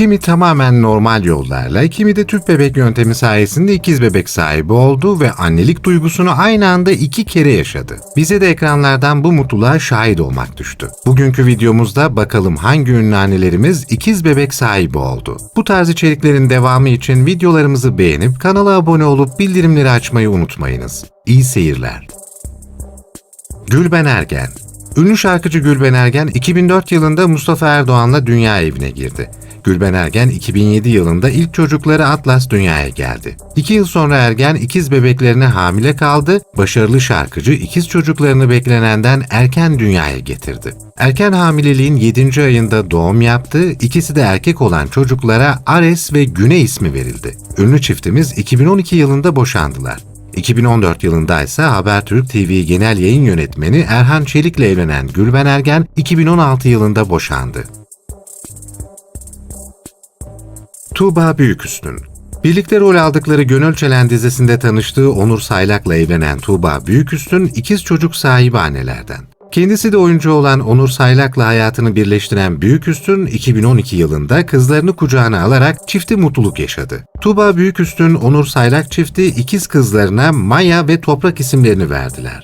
Kimi tamamen normal yollarla, kimi de tüp bebek yöntemi sayesinde ikiz bebek sahibi oldu ve annelik duygusunu aynı anda iki kere yaşadı. Bize de ekranlardan bu mutluluğa şahit olmak düştü. Bugünkü videomuzda bakalım hangi ünlü annelerimiz ikiz bebek sahibi oldu. Bu tarz içeriklerin devamı için videolarımızı beğenip kanala abone olup bildirimleri açmayı unutmayınız. İyi seyirler. Gülben Ergen Ünlü şarkıcı Gülben Ergen 2004 yılında Mustafa Erdoğan'la dünya evine girdi. Gülben Ergen 2007 yılında ilk çocukları Atlas dünyaya geldi. İki yıl sonra Ergen ikiz bebeklerine hamile kaldı, başarılı şarkıcı ikiz çocuklarını beklenenden erken dünyaya getirdi. Erken hamileliğin 7. ayında doğum yaptı, ikisi de erkek olan çocuklara Ares ve Güne ismi verildi. Ünlü çiftimiz 2012 yılında boşandılar. 2014 yılında ise Habertürk TV Genel Yayın Yönetmeni Erhan Çelik'le evlenen Gülben Ergen 2016 yılında boşandı. Tuğba Büyüküstün Birlikte rol aldıkları Gönül Çelen dizisinde tanıştığı Onur Saylak'la evlenen Tuğba Büyüküstün ikiz çocuk sahibi annelerden. Kendisi de oyuncu olan Onur Saylak'la hayatını birleştiren Büyüküstün 2012 yılında kızlarını kucağına alarak çifti mutluluk yaşadı. Tuğba Büyüküstün, Onur Saylak çifti ikiz kızlarına Maya ve Toprak isimlerini verdiler.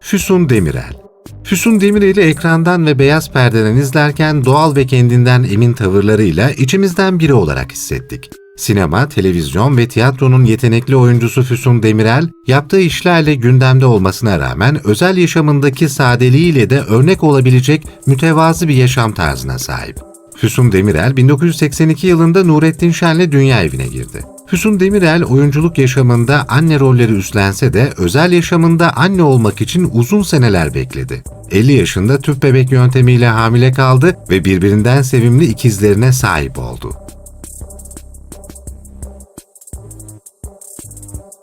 Füsun Demirel Füsun Demirel'i ekrandan ve beyaz perdeden izlerken doğal ve kendinden emin tavırlarıyla içimizden biri olarak hissettik. Sinema, televizyon ve tiyatronun yetenekli oyuncusu Füsun Demirel, yaptığı işlerle gündemde olmasına rağmen özel yaşamındaki sadeliğiyle de örnek olabilecek mütevazı bir yaşam tarzına sahip. Füsun Demirel 1982 yılında Nurettin Şen'le dünya evine girdi. Füsun Demirel oyunculuk yaşamında anne rolleri üstlense de özel yaşamında anne olmak için uzun seneler bekledi. 50 yaşında tüp bebek yöntemiyle hamile kaldı ve birbirinden sevimli ikizlerine sahip oldu.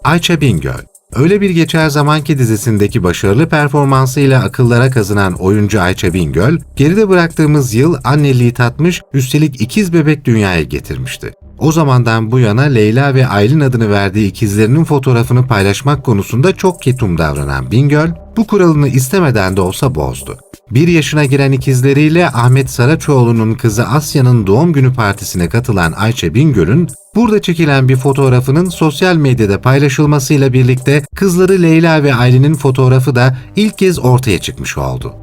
Ayça Bingöl Öyle Bir Geçer Zamanki dizisindeki başarılı performansıyla akıllara kazınan oyuncu Ayça Bingöl, geride bıraktığımız yıl anneliği tatmış, üstelik ikiz bebek dünyaya getirmişti. O zamandan bu yana Leyla ve Aylin adını verdiği ikizlerinin fotoğrafını paylaşmak konusunda çok ketum davranan Bingöl, bu kuralını istemeden de olsa bozdu. Bir yaşına giren ikizleriyle Ahmet Saraçoğlu'nun kızı Asya'nın doğum günü partisine katılan Ayça Bingöl'ün burada çekilen bir fotoğrafının sosyal medyada paylaşılmasıyla birlikte kızları Leyla ve Aylin'in fotoğrafı da ilk kez ortaya çıkmış oldu.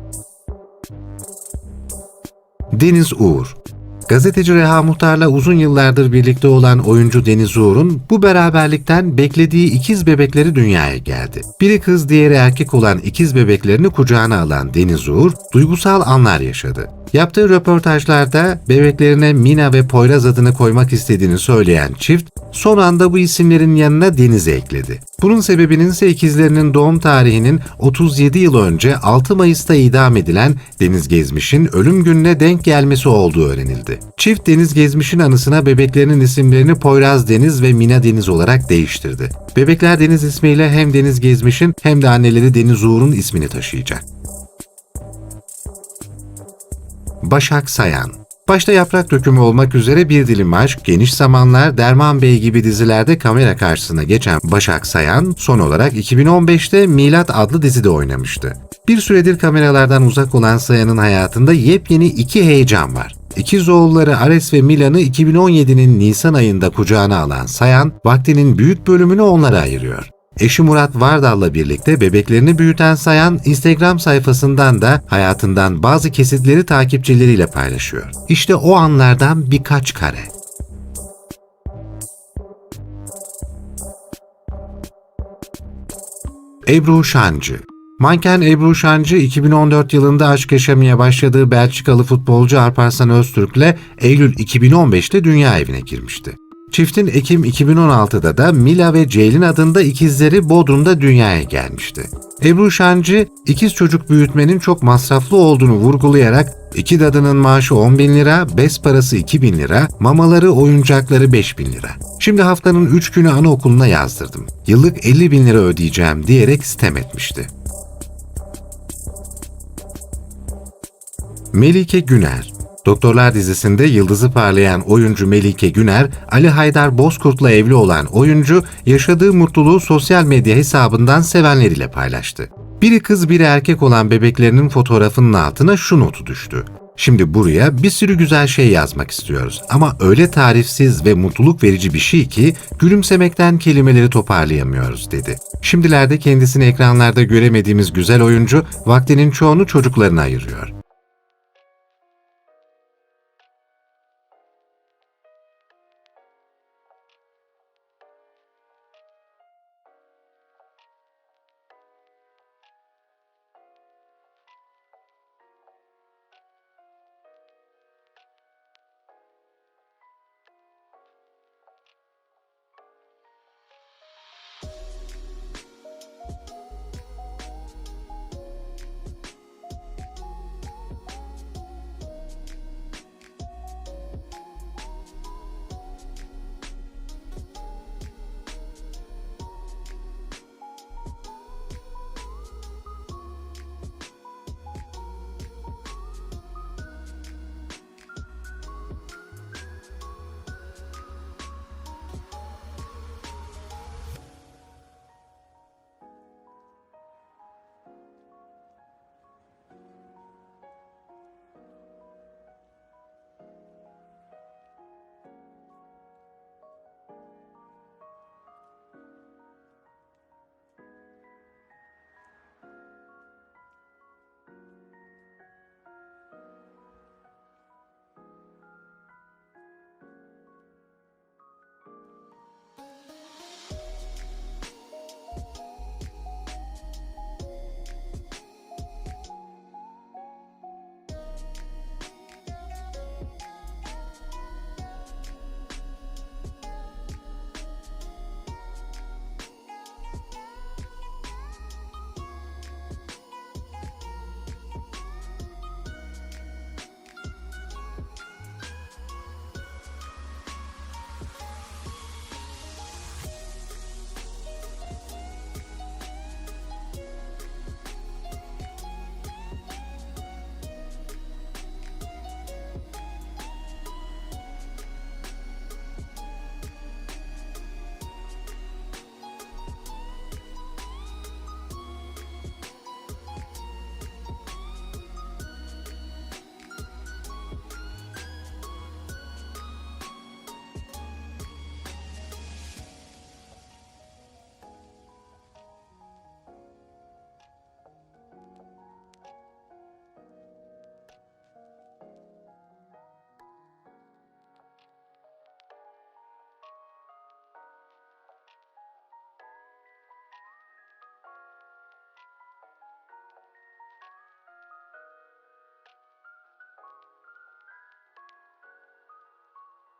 Deniz Uğur Gazeteci Reha Muhtar'la uzun yıllardır birlikte olan oyuncu Deniz Uğur'un bu beraberlikten beklediği ikiz bebekleri dünyaya geldi. Biri kız diğeri erkek olan ikiz bebeklerini kucağına alan Deniz Uğur duygusal anlar yaşadı. Yaptığı röportajlarda bebeklerine Mina ve Poyraz adını koymak istediğini söyleyen çift, son anda bu isimlerin yanına Deniz'i ekledi. Bunun sebebinin ise ikizlerinin doğum tarihinin 37 yıl önce 6 Mayıs'ta idam edilen Deniz Gezmiş'in ölüm gününe denk gelmesi olduğu öğrenildi. Çift Deniz Gezmiş'in anısına bebeklerinin isimlerini Poyraz Deniz ve Mina Deniz olarak değiştirdi. Bebekler Deniz ismiyle hem Deniz Gezmiş'in hem de anneleri Deniz Uğur'un ismini taşıyacak. Başak Sayan Başta Yaprak Dökümü olmak üzere Bir Dilim Aşk, Geniş Zamanlar, Derman Bey gibi dizilerde kamera karşısına geçen Başak Sayan, son olarak 2015'te Milat adlı dizide oynamıştı. Bir süredir kameralardan uzak olan Sayan'ın hayatında yepyeni iki heyecan var. İkiz oğulları Ares ve Milan'ı 2017'nin Nisan ayında kucağına alan Sayan, vaktinin büyük bölümünü onlara ayırıyor. Eşi Murat Vardal'la birlikte bebeklerini büyüten Sayan, Instagram sayfasından da hayatından bazı kesitleri takipçileriyle paylaşıyor. İşte o anlardan birkaç kare. Ebru Şancı Manken Ebru Şancı 2014 yılında aşk yaşamaya başladığı Belçikalı futbolcu Alparslan Öztürk'le Eylül 2015'te dünya evine girmişti. Çiftin Ekim 2016'da da Mila ve Ceylin adında ikizleri Bodrum'da dünyaya gelmişti. Ebru Şancı, ikiz çocuk büyütmenin çok masraflı olduğunu vurgulayarak iki dadının maaşı 10 bin lira, bes parası 2 bin lira, mamaları, oyuncakları 5 bin lira. Şimdi haftanın 3 günü anaokuluna yazdırdım. Yıllık 50 bin lira ödeyeceğim diyerek sitem etmişti. Melike Güner Doktorlar dizisinde yıldızı parlayan oyuncu Melike Güner, Ali Haydar Bozkurt'la evli olan oyuncu yaşadığı mutluluğu sosyal medya hesabından sevenleriyle paylaştı. Biri kız biri erkek olan bebeklerinin fotoğrafının altına şu notu düştü. Şimdi buraya bir sürü güzel şey yazmak istiyoruz ama öyle tarifsiz ve mutluluk verici bir şey ki gülümsemekten kelimeleri toparlayamıyoruz dedi. Şimdilerde kendisini ekranlarda göremediğimiz güzel oyuncu vaktinin çoğunu çocuklarına ayırıyor.